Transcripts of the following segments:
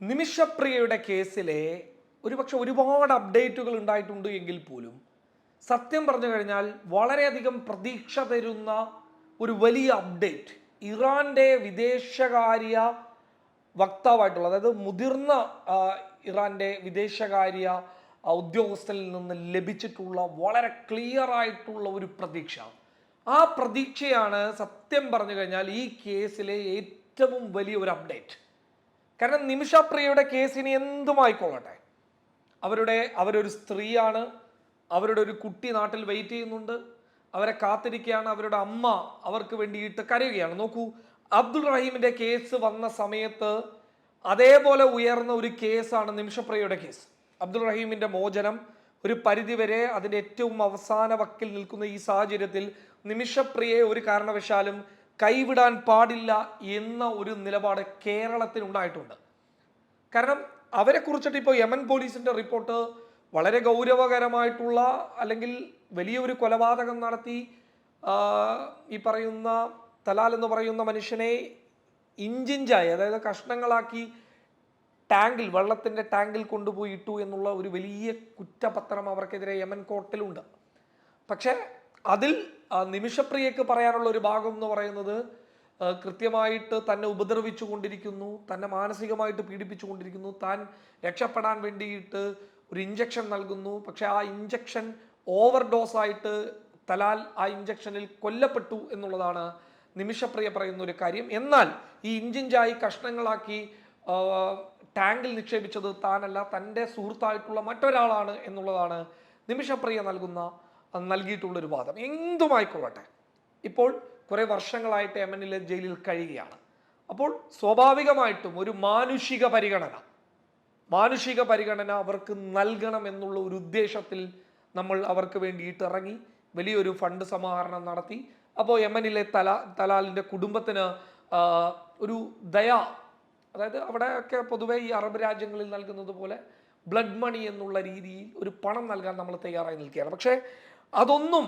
നിമിഷപ്രിയയുടെ കേസിലെ ഒരുപക്ഷെ ഒരുപാട് അപ്ഡേറ്റുകൾ ഉണ്ടായിട്ടുണ്ട് എങ്കിൽ പോലും സത്യം പറഞ്ഞു കഴിഞ്ഞാൽ വളരെയധികം പ്രതീക്ഷ തരുന്ന ഒരു വലിയ അപ്ഡേറ്റ് ഇറാന്റെ വിദേശകാര്യ വക്താവായിട്ടുള്ള അതായത് മുതിർന്ന ഇറാന്റെ വിദേശകാര്യ ഉദ്യോഗസ്ഥരിൽ നിന്ന് ലഭിച്ചിട്ടുള്ള വളരെ ക്ലിയർ ആയിട്ടുള്ള ഒരു പ്രതീക്ഷ. ആ പ്രതീക്ഷയാണ് സത്യം പറഞ്ഞു കഴിഞ്ഞാൽ ഈ കേസിലെ ഏറ്റവും വലിയ ഒരു അപ്ഡേറ്റ് കാരണം നിമിഷപ്രിയയുടെ കേസിന് എന്തുമായിക്കൊള്ളട്ടെ അവരുടെ അവരൊരു സ്ത്രീയാണ് അവരുടെ ഒരു കുട്ടി നാട്ടിൽ വെയിറ്റ് ചെയ്യുന്നുണ്ട് അവരെ കാത്തിരിക്കുകയാണ് അവരുടെ അമ്മ അവർക്ക് വേണ്ടിയിട്ട് കരയുകയാണ്. നോക്കൂ അബ്ദുൾ റഹീമിന്റെ കേസ് വന്ന സമയത്ത് അതേപോലെ ഉയർന്ന ഒരു കേസാണ് നിമിഷപ്രിയയുടെ കേസ് അബ്ദുൾ റഹീമിന്റെ മോചനം ഒരു പരിധിവരെ അതിന്റെ ഏറ്റവും അവസാന വക്കിൽ നിൽക്കുന്ന ഈ സാഹചര്യത്തിൽ നിമിഷപ്രിയയെ ഒരു കാരണവശാലും കൈവിടാൻ പാടില്ല എന്ന ഒരു നിലപാട് കേരളത്തിൽ ഉണ്ടായിട്ടുണ്ട് കാരണം അവരെ കുറിച്ചിട്ട് ഇപ്പോൾ യമൻ പോലീസിന്റെ റിപ്പോർട്ട് വളരെ ഗൗരവകരമായിട്ടുള്ള അല്ലെങ്കിൽ വലിയൊരു കൊലപാതകം നടത്തി ഈ പറയുന്ന തലാൽ എന്ന് പറയുന്ന മനുഷ്യനെ ഇഞ്ചിഞ്ചായി അതായത് കഷ്ണങ്ങളാക്കി ടാങ്കിൽ വെള്ളത്തിന്റെ ടാങ്കിൽ കൊണ്ടുപോയി ഇട്ടു എന്നുള്ള ഒരു വലിയ കുറ്റപത്രം അവർക്കെതിരെ യമൻ കോർട്ടിലുണ്ട്. പക്ഷേ അതിൽ നിമിഷപ്രിയക്ക് പറയാനുള്ള ഒരു ഭാഗം എന്ന് പറയുന്നത് കൃത്യമായിട്ട് തന്നെ ഉപദ്രവിച്ചു കൊണ്ടിരിക്കുന്നു തന്നെ മാനസികമായിട്ട് പീഡിപ്പിച്ചു കൊണ്ടിരിക്കുന്നു താൻ രക്ഷപ്പെടാൻ വേണ്ടിയിട്ട് ഒരു ഇഞ്ചക്ഷൻ നൽകുന്നു. പക്ഷെ ആ ഇഞ്ചക്ഷൻ ഓവർ ഡോസ് ആയിട്ട് തലാൽ ആ ഇഞ്ചക്ഷനിൽ കൊല്ലപ്പെട്ടു എന്നുള്ളതാണ് നിമിഷപ്രിയ പറയുന്ന ഒരു കാര്യം. എന്നാൽ ഈ ഇഞ്ചിഞ്ചായി കഷ്ണങ്ങളാക്കി ടാങ്കിൽ നിക്ഷേപിച്ചത് താനല്ല തന്റെ സുഹൃത്തായിട്ടുള്ള മറ്റൊരാളാണ് എന്നുള്ളതാണ് നിമിഷപ്രിയ നൽകുന്ന നൽകിയിട്ടുള്ളൊരു വാദം. എന്തുമായിക്കൊള്ളട്ടെ? ഇപ്പോൾ കുറേ വർഷങ്ങളായിട്ട് യമനിലെ ജയിലിൽ കഴിയുകയാണ്. അപ്പോൾ സ്വാഭാവികമായിട്ടും ഒരു മാനുഷിക പരിഗണന മാനുഷിക പരിഗണന അവർക്ക് നൽകണം എന്നുള്ള ഒരു ഉദ്ദേശത്തിൽ നമ്മൾ അവർക്ക് വേണ്ടിയിട്ട് ഇറങ്ങി വലിയൊരു ഫണ്ട് സമാഹരണം നടത്തി. അപ്പോൾ യമനിലെ തല തലാലിന്റെ കുടുംബത്തിന് ഒരു ദയ അതായത് അവിടെയൊക്കെ പൊതുവെ ഈ അറബ് രാജ്യങ്ങളിൽ നൽകുന്നത് പോലെ ബ്ലഡ് മണി എന്നുള്ള രീതിയിൽ ഒരു പണം നൽകാൻ നമ്മൾ തയ്യാറായി നിൽക്കുകയാണ്. പക്ഷേ അതൊന്നും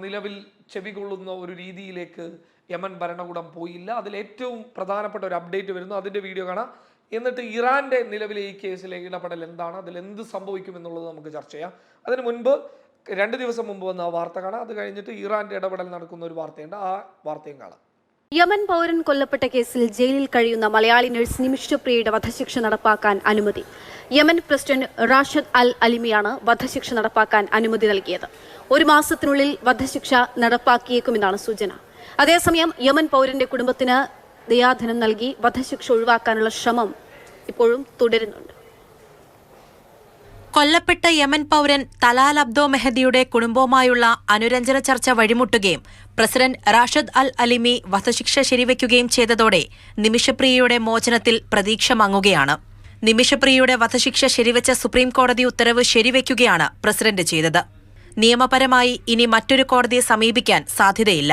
നിലവിൽ ചെവികൊള്ളുന്ന ഒരു രീതിയിലേക്ക് യമൻ ഭരണകൂടം പോയില്ല. അതിൽ ഏറ്റവും പ്രധാനപ്പെട്ട ഒരു അപ്ഡേറ്റ് വരുന്നു. അതിന്റെ വീഡിയോ കാണാം. എന്നിട്ട് ഇറാന്റെ നിലവിലെ ഈ കേസിലെ ഇടപെടൽ എന്താണ്? അതിൽ എന്ത് സംഭവിക്കും എന്നുള്ളത് നമുക്ക് ചർച്ച ചെയ്യാം. അതിന് മുൻപ് രണ്ട് ദിവസം മുമ്പ് വന്ന ആ വാർത്ത കാണാം. അത് കഴിഞ്ഞിട്ട് ഇറാന്റെ ഇടപെടൽ നടക്കുന്ന ഒരു വാർത്തയുണ്ട്. ആ വാർത്തയും കാണാം. യമൻ പൗരൻ കൊല്ലപ്പെട്ട കേസിൽ ജയിലിൽ കഴിയുന്ന മലയാളി നഴ്സ് നിമിഷപ്രിയയുടെ വധശിക്ഷ നടപ്പാക്കാൻ അനുമതി. യമൻ പ്രസിഡന്റ് റാഷദ് അൽ അലിമിയാണ് വധശിക്ഷ നടപ്പാക്കാൻ അനുമതി നൽകിയത്. ഒരു മാസത്തിനുള്ളിൽ വധശിക്ഷ നടപ്പാക്കിയേക്കുമെന്നാണ് സൂചന. അതേസമയം യമൻ പൗരന്റെ കുടുംബത്തിന് ദയാധനം നൽകി വധശിക്ഷ ഒഴിവാക്കാനുള്ള ശ്രമം ഇപ്പോഴും തുടരുന്നുണ്ട്. കൊല്ലപ്പെട്ട യമൻ പൗരൻ തലാൽ അബ്ദോ മെഹദിയുടെ കുടുംബവുമായുള്ള അനുരഞ്ജന ചർച്ച വഴിമുട്ടുകയും പ്രസിഡന്റ് റാഷദ് അൽ അലിമി വധശിക്ഷ ശരിവയ്ക്കുകയും ചെയ്തതോടെ നിമിഷപ്രിയയുടെ മോചനത്തിൽ പ്രതീക്ഷ മങ്ങുകയാണ്. നിമിഷപ്രിയയുടെ വധശിക്ഷ ശരിവച്ച സുപ്രീം കോടതി ഉത്തരവ് ശരിവയ്ക്കുകയാണ് പ്രസിഡന്റ് ചെയ്തത്. നിയമപരമായി ഇനി മറ്റൊരു കോടതിയെ സമീപിക്കാൻ സാധ്യതയില്ല.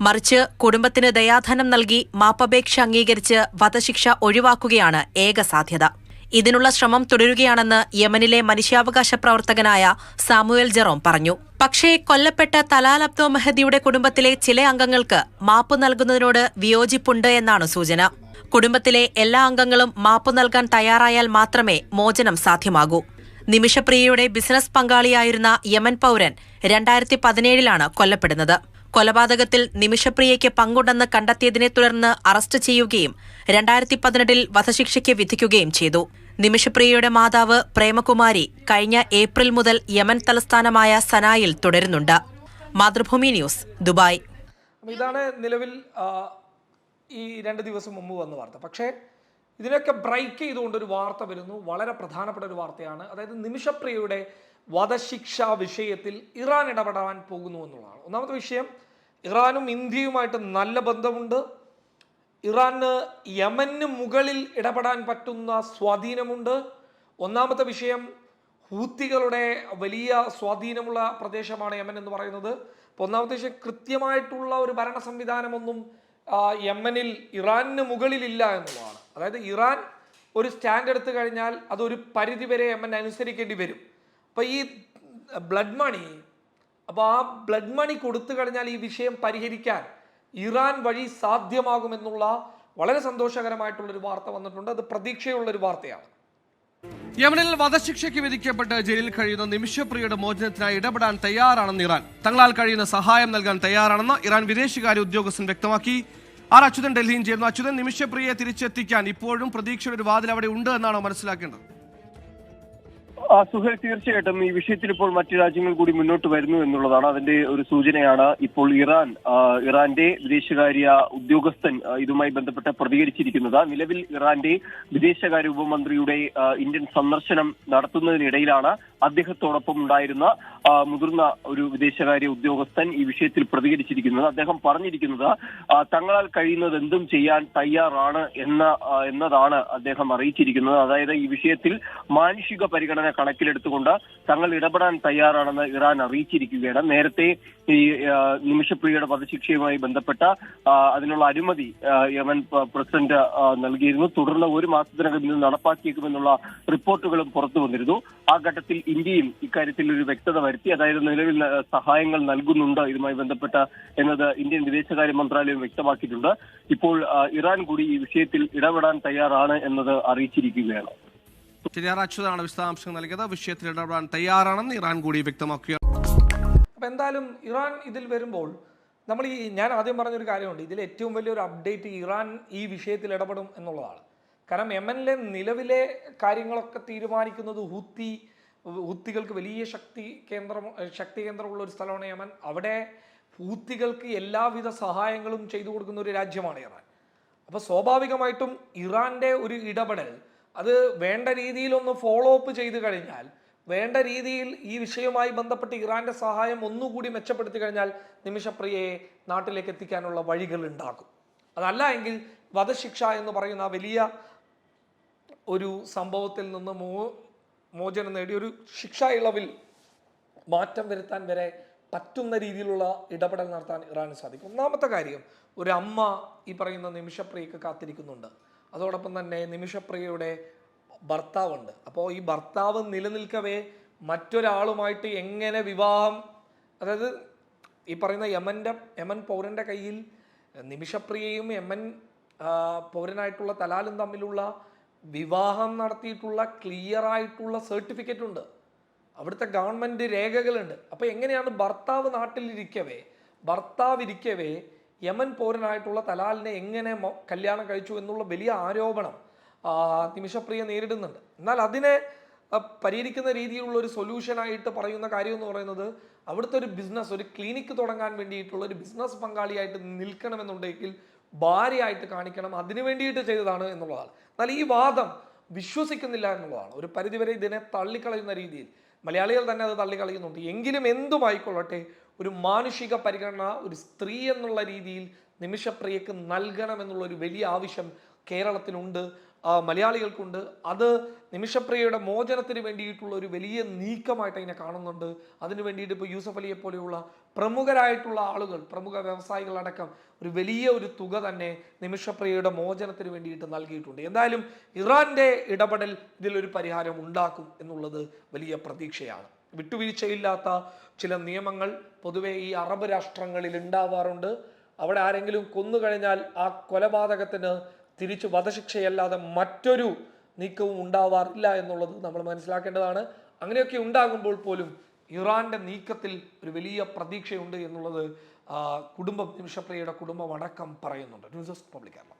മറിച്ച് കുടുംബത്തിന് ദയാധനം നൽകി മാപ്പപേക്ഷ അംഗീകരിച്ച് വധശിക്ഷ ഒഴിവാക്കുകയാണ് ഏക സാധ്യത. ഇതിനുള്ള ശ്രമം തുടരുകയാണെന്ന് യമനിലെ മനുഷ്യാവകാശ പ്രവർത്തകനായ സാമുവേൽ ജെറോം പറഞ്ഞു. പക്ഷേ കൊല്ലപ്പെട്ട തലാൽ അബ്ദോ മെഹദിയുടെ കുടുംബത്തിലെ ചില അംഗങ്ങൾക്ക് മാപ്പ് നൽകുന്നതിനോട് വിയോജിപ്പുണ്ട് എന്നാണ് സൂചന. കുടുംബത്തിലെ എല്ലാ അംഗങ്ങളും മാപ്പ് നൽകാൻ തയ്യാറായാൽ മാത്രമേ മോചനം സാധ്യമാകൂ. നിമിഷപ്രിയയുടെ ബിസിനസ് പങ്കാളിയായിരുന്ന യമൻ പൗരൻ രണ്ടായിരത്തി പതിനേഴിലാണ് കൊല്ലപ്പെടുന്നത്. കൊലപാതകത്തിൽ നിമിഷപ്രിയയ്ക്ക് പങ്കുണ്ടെന്ന് കണ്ടെത്തിയതിനെ തുടർന്ന് അറസ്റ്റ് ചെയ്യുകയും രണ്ടായിരത്തി പതിനെട്ടിൽ വധശിക്ഷയ്ക്ക് വിധിക്കുകയും ചെയ്തു. നിമിഷപ്രിയയുടെ മാതാവ് പ്രേമകുമാരി കഴിഞ്ഞ ഏപ്രിൽ മുതൽ യമൻ തലസ്ഥാനമായ സനായിൽ തുടരുന്നുണ്ട്. Mathrubhumi news Dubai. ഇതാണ് നിലവിൽ ഈ രണ്ട് ദിവസം മുമ്പ് വന്ന വാർത്ത. പക്ഷേ ഇതിനൊക്കെ ബ്രേക്ക് ചെയ്തുകൊണ്ട് ഒരു വാർത്ത വരുന്നു. വളരെ പ്രധാനപ്പെട്ട ഒരു വാർത്തയാണ്. അതായത് നിമിഷപ്രിയയുടെ വധശിക്ഷ വിഷയത്തിൽ ഇറാൻ ഇടപെടാൻ പോകുന്നു എന്നുള്ളതാണ്. ഒന്നാമത്തെ വിഷയം ഇറാനും ഇന്ത്യയുമായിട്ട് നല്ല ബന്ധമുണ്ട്. ഇറാന് യമന് മുകളിൽ ഇടപെടാൻ പറ്റുന്ന സ്വാധീനമുണ്ട്. ഒന്നാമത്തെ വിഷയം ഹൂത്തികളുടെ വലിയ സ്വാധീനമുള്ള പ്രദേശമാണ് യമൻ എന്ന് പറയുന്നത്. അപ്പോൾ ഒന്നാമത്തെ വിഷയം കൃത്യമായിട്ടുള്ള ഒരു ഭരണ സംവിധാനമൊന്നും യമനിൽ ഇറാനിന് മുകളിലില്ല എന്നുള്ളതാണ്. അതായത് ഇറാൻ ഒരു സ്റ്റാൻഡ് എടുത്തു കഴിഞ്ഞാൽ അതൊരു പരിധിവരെ യമൻ അനുസരിക്കേണ്ടി വരും. അപ്പോൾ ഈ ബ്ലഡ് മണി അപ്പോൾ ആ ബ്ലഡ് മണി കൊടുത്തു കഴിഞ്ഞാൽ ഈ വിഷയം പരിഹരിക്കാൻ ഇറാൻ വഴി സാധ്യമാകുമെന്നുള്ള വളരെ സന്തോഷകരമായിട്ടുള്ളൊരു വാർത്ത വന്നിട്ടുണ്ട്. അത് പ്രതീക്ഷയുള്ളൊരു വാർത്തയാണ്. യമനിൽ വധശിക്ഷയ്ക്ക് വിധിക്കപ്പെട്ട് ജയിലിൽ കഴിയുന്ന നിമിഷപ്രിയയുടെ മോചനത്തിനായി ഇടപെടാൻ തയ്യാറാണെന്ന് ഇറാൻ. തങ്ങളാൽ കഴിയുന്ന സഹായം നൽകാൻ തയ്യാറാണെന്ന് ഇറാൻ വിദേശകാര്യ ഉദ്യോഗസ്ഥൻ വ്യക്തമാക്കി. ആർ അച്യുതൻ ഡൽഹിയിൽ ചേർന്നു അച്യുതൻ നിമിഷപ്രിയയെ തിരിച്ചെത്തിക്കാൻ ഇപ്പോഴും പ്രതീക്ഷയുടെ ഒരു വാതിൽ അവിടെ ഉണ്ട് എന്നാണ് മനസ്സിലാക്കേണ്ടത്? സുഹേൽ തീർച്ചയായിട്ടും ഈ വിഷയത്തിൽ ഇപ്പോൾ മറ്റു രാജ്യങ്ങൾ കൂടി മുന്നോട്ട് വരുന്നു എന്നുള്ളതാണ് അതിന്റെ ഒരു സൂചനയാണ്. ഇപ്പോൾ ഇറാൻ ഇറാന്റെ വിദേശകാര്യ ഉദ്യോഗസ്ഥൻ ഇതുമായി ബന്ധപ്പെട്ട് പ്രതികരിച്ചിരിക്കുന്നത്. നിലവിൽ ഇറാന്റെ വിദേശകാര്യ ഉപമന്ത്രിയുടെ ഇന്ത്യൻ സന്ദർശനം നടത്തുന്നതിനിടയിലാണ് അദ്ദേഹത്തോടൊപ്പം ഉണ്ടായിരുന്ന മുതിർന്ന ഒരു വിദേശകാര്യ ഉദ്യോഗസ്ഥൻ ഈ വിഷയത്തിൽ പ്രതികരിച്ചിരിക്കുന്നത്. അദ്ദേഹം പറഞ്ഞിരിക്കുന്നത് തങ്ങളാൽ കഴിയുന്നത് എന്തും ചെയ്യാൻ തയ്യാറാണ് എന്ന എന്നതാണ് അദ്ദേഹം അറിയിച്ചിരിക്കുന്നത്. അതായത് ഈ വിഷയത്തിൽ മാനുഷിക പരിഗണന കണക്കിലെടുത്തുകൊണ്ട് തങ്ങൾ ഇടപെടാൻ തയ്യാറാണെന്ന് ഇറാൻ അറിയിച്ചിരിക്കുകയാണ്. നേരത്തെ ഈ നിമിഷപ്രിയയുടെ വധശിക്ഷയുമായി ബന്ധപ്പെട്ട അതിനുള്ള അനുമതി യമൻ പ്രസിഡന്റ് നൽകിയിരുന്നു. തുടർന്ന് ഒരു മാസത്തിനകം ഇത് നടപ്പാക്കിയേക്കുമെന്നുള്ള റിപ്പോർട്ടുകളും പുറത്തു വന്നിരുന്നു. ആ ഘട്ടത്തിൽ ഇന്ത്യയും ഇക്കാര്യത്തിൽ ഒരു വ്യക്തത വരുത്തി അതായത് നിലവിൽ സഹായങ്ങൾ നൽകുന്നുണ്ട് ഇതുമായി ബന്ധപ്പെട്ട എന്നത് ഇന്ത്യൻ വിദേശകാര്യ മന്ത്രാലയം വ്യക്തമാക്കിയിട്ടുണ്ട്. ഇപ്പോൾ ഇറാൻ കൂടി ഈ വിഷയത്തിൽ ഇടപെടാൻ തയ്യാറാണ് എന്നത് അറിയിച്ചിരിക്കുകയാണ്. ആർ വിശദാംശങ്ങൾ നൽകിയത്. വിഷയത്തിൽ ഇടപെടാൻ തയ്യാറാണെന്ന് ഇറാൻ കൂടി വ്യക്തമാക്കുകയാണ്. അപ്പം എന്തായാലും ഇറാൻ ഇതിൽ വരുമ്പോൾ നമ്മൾ ഈ ഞാൻ ആദ്യം പറഞ്ഞൊരു കാര്യമുണ്ട്. ഇതിൽ ഏറ്റവും വലിയൊരു അപ്ഡേറ്റ് ഇറാൻ ഈ വിഷയത്തിൽ ഇടപെടും എന്നുള്ളതാണ്. കാരണം യമനിലെ നിലവിലെ കാര്യങ്ങളൊക്കെ തീരുമാനിക്കുന്നത് ഹുത്തി ഹുത്തികൾക്ക് വലിയ ശക്തി കേന്ദ്രം ശക്തി കേന്ദ്രമുള്ള ഒരു സ്ഥലമാണ് യമൻ. അവിടെ ഹൂത്തികൾക്ക് എല്ലാവിധ സഹായങ്ങളും ചെയ്തു കൊടുക്കുന്ന ഒരു രാജ്യമാണ് ഇറാൻ. അപ്പോൾ സ്വാഭാവികമായിട്ടും ഇറാന്റെ ഒരു ഇടപെടൽ അത് വേണ്ട രീതിയിലൊന്ന് ഫോളോ അപ്പ് ചെയ്തു കഴിഞ്ഞാൽ വേണ്ട രീതിയിൽ ഈ വിഷയവുമായി ബന്ധപ്പെട്ട് ഇറാന്റെ സഹായം ഒന്നുകൂടി മെച്ചപ്പെടുത്തി കഴിഞ്ഞാൽ നിമിഷപ്രിയയെ നാട്ടിലേക്ക് എത്തിക്കാനുള്ള വഴികൾ ഉണ്ടാക്കും അതല്ല എങ്കിൽ വധശിക്ഷ എന്ന് പറയുന്ന വലിയ ഒരു സംഭവത്തിൽ നിന്ന് മോ മോചനം നേടി ഒരു ശിക്ഷാ ഇളവിൽ മാറ്റം വരുത്താൻ വരെ പറ്റുന്ന രീതിയിലുള്ള ഇടപെടൽ നടത്താൻ ഇറാന് സാധിക്കും. ഒന്നാമത്തെ കാര്യം ഒരു അമ്മ ഈ പറയുന്ന നിമിഷപ്രിയക്ക് കാത്തിരിക്കുന്നുണ്ട്. അതോടൊപ്പം തന്നെ നിമിഷപ്രിയയുടെ ഭർത്താവുണ്ട്. അപ്പോൾ ഈ ഭർത്താവ് നിലനിൽക്കവേ മറ്റൊരാളുമായിട്ട് എങ്ങനെ വിവാഹം അതായത് ഈ പറയുന്ന യമന്റെ യമൻ പൗരന്റെ കയ്യിൽ നിമിഷപ്രിയയും യമൻ പൗരനായിട്ടുള്ള തലാലും തമ്മിലുള്ള വിവാഹം നടത്തിയിട്ടുള്ള ക്ലിയർ ആയിട്ടുള്ള സർട്ടിഫിക്കറ്റ് ഉണ്ട് അവിടുത്തെ ഗവൺമെന്റ് രേഖകളുണ്ട്. അപ്പോൾ എങ്ങനെയാണ് ഭർത്താവ് നാട്ടിലിരിക്കവേ ഭർത്താവ് ഇരിക്കവേ യമൻ പൗരനായിട്ടുള്ള തലാലിനെ എങ്ങനെ കല്യാണം കഴിച്ചു എന്നുള്ള വലിയ ആരോപണം നിമിഷപ്രിയ നേരിടുന്നുണ്ട്. എന്നാൽ അതിനെ പരിഹരിക്കുന്ന രീതിയിലുള്ള ഒരു സൊല്യൂഷനായിട്ട് പറയുന്ന കാര്യം എന്ന് പറയുന്നത് അവിടുത്തെ ഒരു ബിസിനസ് ഒരു ക്ലിനിക്ക് തുടങ്ങാൻ വേണ്ടിയിട്ടുള്ള ഒരു ബിസിനസ് പങ്കാളിയായിട്ട് നിൽക്കണമെന്നുണ്ടെങ്കിൽ ഭാര്യയായിട്ട് കാണിക്കണം അതിനു വേണ്ടിയിട്ട് ചെയ്തതാണ് എന്നുള്ളതാണ്. എന്നാൽ ഈ വാദം വിശ്വസിക്കുന്നില്ല എന്നുള്ളതാണ്. ഒരു പരിധിവരെ ഇതിനെ തള്ളിക്കളയുന്ന രീതിയിൽ മലയാളികൾ തന്നെ അത് തള്ളിക്കളയുന്നുണ്ട്. എങ്കിലും എന്തുമായിക്കൊള്ളട്ടെ ഒരു മാനുഷിക പരിഗണന ഒരു സ്ത്രീ എന്നുള്ള രീതിയിൽ നിമിഷപ്രിയക്ക് നൽകണം എന്നുള്ള ഒരു വലിയ ആവശ്യം കേരളത്തിനുണ്ട് മലയാളികൾക്കുണ്ട്. അത് നിമിഷപ്രിയയുടെ മോചനത്തിന് വേണ്ടിയിട്ടുള്ള ഒരു വലിയ നീക്കമായിട്ട് അതിനെ കാണുന്നുണ്ട്. അതിന് വേണ്ടിയിട്ട് ഇപ്പോൾ യൂസഫ് അലിയെ പോലെയുള്ള പ്രമുഖരായിട്ടുള്ള ആളുകൾ പ്രമുഖ വ്യവസായികളടക്കം ഒരു വലിയ ഒരു തുക തന്നെ നിമിഷപ്രിയയുടെ മോചനത്തിന് വേണ്ടിയിട്ട് നൽകിയിട്ടുണ്ട്. എന്തായാലും ഇറാന്റെ ഇടപെടൽ ഇതിലൊരു പരിഹാരം ഉണ്ടാക്കും എന്നുള്ളത് വലിയ പ്രതീക്ഷയാണ്. വിട്ടുവീഴ്ചയില്ലാത്ത ചില നിയമങ്ങൾ പൊതുവെ ഈ അറബ് രാഷ്ട്രങ്ങളിൽ ഉണ്ടാവാറുണ്ട്. അവിടെ ആരെങ്കിലും കൊന്നു കഴിഞ്ഞാൽ ആ കൊലപാതകത്തിന് തിരിച്ചു വധശിക്ഷയല്ലാതെ മറ്റൊരു നീക്കവും ഉണ്ടാവാറില്ല എന്നുള്ളത് നമ്മൾ മനസ്സിലാക്കേണ്ടതാണ്. അങ്ങനെയൊക്കെ ഉണ്ടാകുമ്പോൾ പോലും ഇറാന്റെ നീക്കത്തിൽ ഒരു വലിയ പ്രതീക്ഷയുണ്ട് എന്നുള്ളത് കുടുംബം നിമിഷപ്രിയയുടെ കുടുംബം അടക്കം പറയുന്നുണ്ട്. News public Kerala.